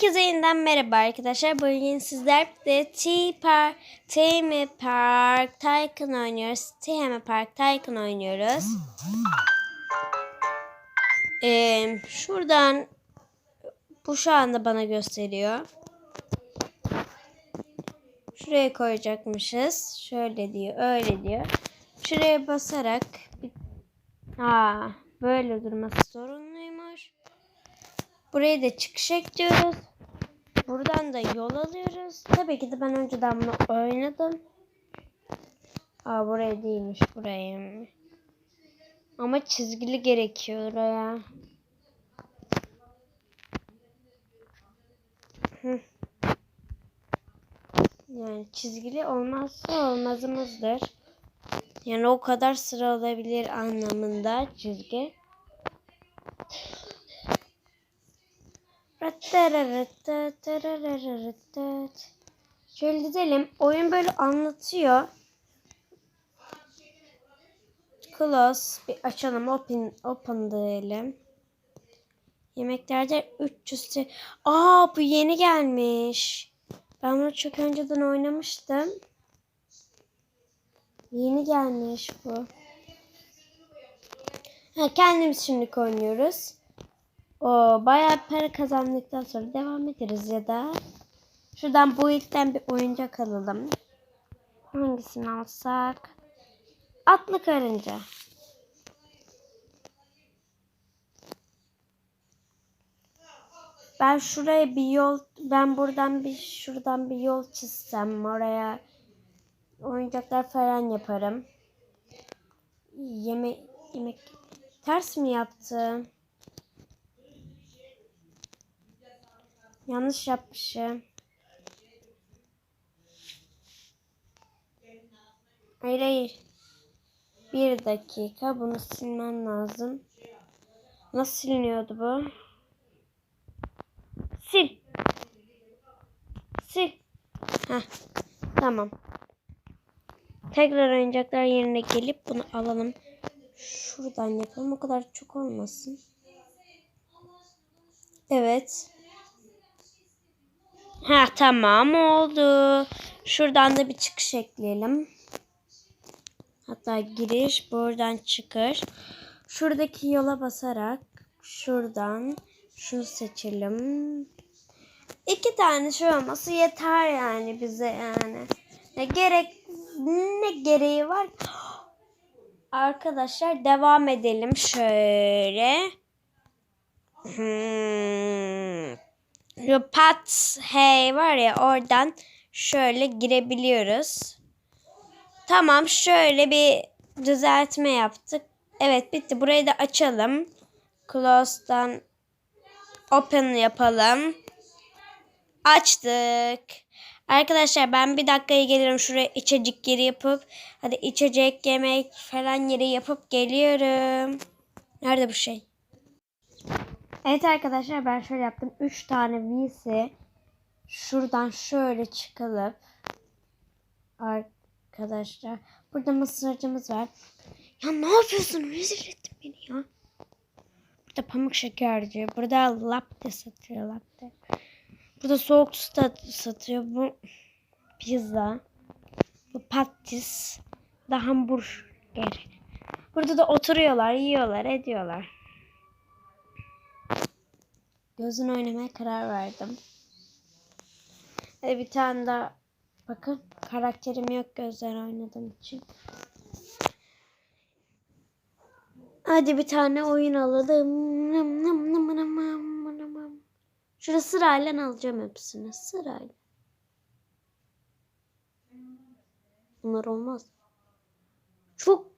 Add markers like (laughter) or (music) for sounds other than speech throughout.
Herkese yeniden merhaba arkadaşlar. Bugün sizler de T-Park, Temi Park Tycoon oynuyoruz. Temi Park Tycoon oynuyoruz. Ee, şuradan bu şu anda bana gösteriyor. Şuraya koyacakmışız. Şöyle diyor, öyle diyor. Şuraya basarak Aa, böyle durması sorunluymuş. Buraya da çıkış ekliyoruz. Buradan da yol alıyoruz. Tabii ki de ben önceden bunu oynadım. Aa buraya değilmiş buraya. Ama çizgili gerekiyor oraya. Yani çizgili olmazsa olmazımızdır. Yani o kadar sıra olabilir anlamında çizgi. Şöyle gidelim. Oyun böyle anlatıyor. Close. Bir açalım. Open, open diyelim. Yemeklerde 300 te- Aa bu yeni gelmiş. Ben bunu çok önceden oynamıştım. Yeni gelmiş bu. Ha, kendimiz şimdi oynuyoruz. O bayağı para kazandıktan sonra devam ederiz ya da şuradan bu ilkten bir oyuncak alalım. Hangisini alsak? Atlı karınca. Ben şuraya bir yol, ben buradan bir şuradan bir yol çizsem oraya oyuncaklar falan yaparım. Yemek yemek ters mi yaptım? Yanlış yapmışım. Hayır hayır. Bir dakika bunu silmem lazım. Nasıl siliniyordu bu? Sil. Sil. Heh. Tamam. Tekrar oyuncaklar yerine gelip bunu alalım. Şuradan yapalım. O kadar çok olmasın. Evet. Ha tamam oldu. Şuradan da bir çıkış ekleyelim. Hatta giriş buradan çıkış. Şuradaki yola basarak şuradan şunu seçelim. İki tane şu olması yeter yani bize yani. Ne gerek ne gereği var? Arkadaşlar devam edelim şöyle. Hmm. Pat hey var ya oradan şöyle girebiliyoruz. Tamam şöyle bir düzeltme yaptık. Evet bitti. Burayı da açalım. Close'dan open yapalım. Açtık. Arkadaşlar ben bir dakikaya gelirim. Şuraya içecek yeri yapıp hadi içecek yemek falan yeri yapıp geliyorum. Nerede bu şey? Evet arkadaşlar ben şöyle yaptım. 3 tane VC şuradan şöyle çıkılıp arkadaşlar burada mısırcımız var. Ya ne yapıyorsun? Rezil ettin beni ya. Burada pamuk şekerci. Burada latte satıyor latte. Burada soğuk su satıyor. Bu pizza. Bu patates. Da hamburger. Burada da oturuyorlar, yiyorlar, ediyorlar. Gözün oynamaya karar verdim. Ve bir tane daha bakın karakterim yok gözler oynadığım için. Hadi bir tane oyun alalım. Şurada sırayla alacağım hepsini. Sırayla. Bunlar olmaz. Çok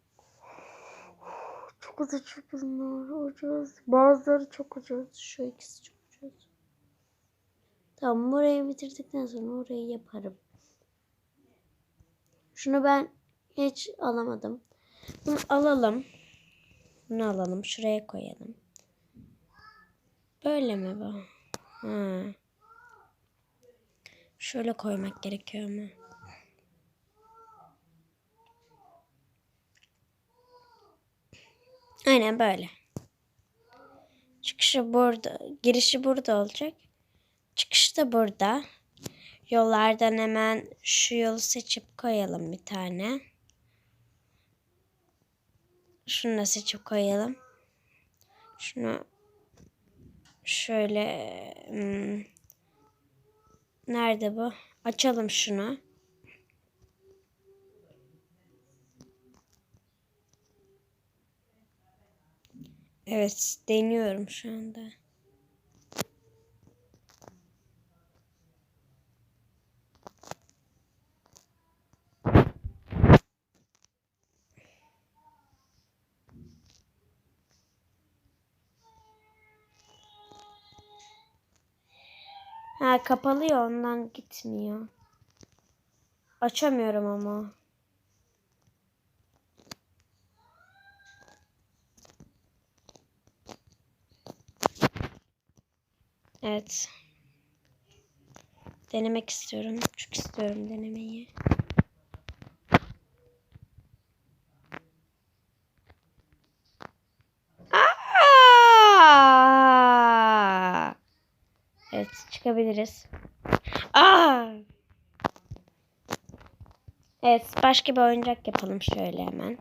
çok ucuz bunlar. Ucuz. Bazıları çok ucuz. Şu ikisi çok ucuz. Tamam burayı bitirdikten sonra orayı yaparım. Şunu ben hiç alamadım. Bunu alalım. Bunu alalım. Şuraya koyalım. Böyle mi bu? Ha. Şöyle koymak gerekiyor mu? Aynen böyle. Çıkışı burada, girişi burada olacak. Çıkış da burada. Yollardan hemen şu yolu seçip koyalım bir tane. Şunu da seçip koyalım. Şunu şöyle hmm, nerede bu? Açalım şunu. Evet, deniyorum şu anda. Ha kapalı ya ondan gitmiyor. Açamıyorum ama. Evet. Denemek istiyorum. Çok istiyorum denemeyi. Aa! Evet çıkabiliriz. Aa! Evet başka bir oyuncak yapalım şöyle hemen.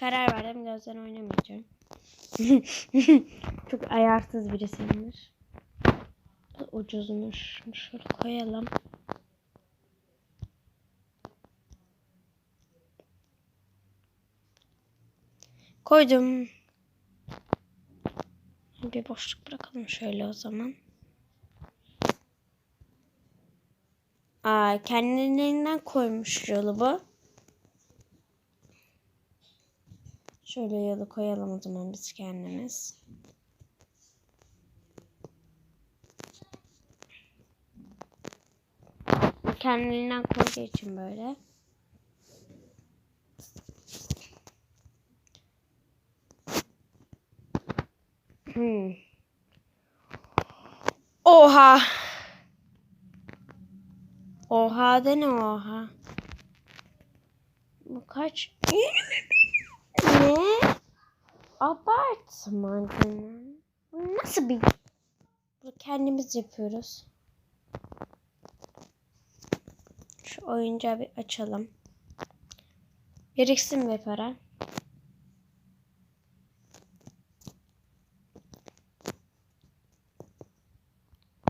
Karar verdim gözden oynamayacağım. (laughs) Çok ayarsız birisiyimdir. Ucuzmuş. Şöyle koyalım. Koydum. Bir boşluk bırakalım şöyle o zaman. Aa, kendiliğinden koymuş yolu bu. Şöyle yolu koyalım o zaman biz kendimiz. Kendiliğinden koyduğu için böyle. Hmm. Oha. Oha de ne oha? Bu kaç? Ne? Abartma canım. Bu nasıl bir... Bunu kendimiz yapıyoruz. Şu oyuncağı bir açalım. Biriksin be para.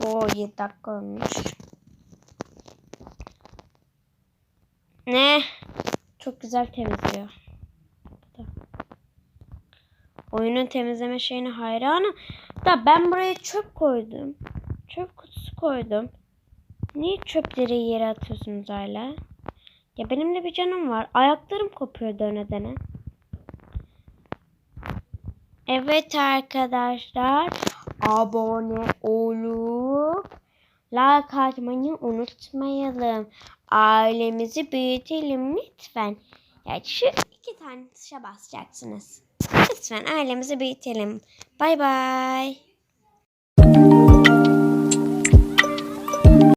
Oo 7 dakika olmuş. Ne? Çok güzel temizliyor. Oyunun temizleme şeyine hayranım. Da ben buraya çöp koydum. Çöp kutusu koydum. Niye çöpleri yere atıyorsunuz hala? Ya benim de bir canım var. Ayaklarım kopuyor döne döne. Evet arkadaşlar. Abone olup like atmayı unutmayalım. Ailemizi büyütelim lütfen. Yani şu iki tane tuşa basacaksınız. Lütfen ailemizi büyütelim. Bay bay.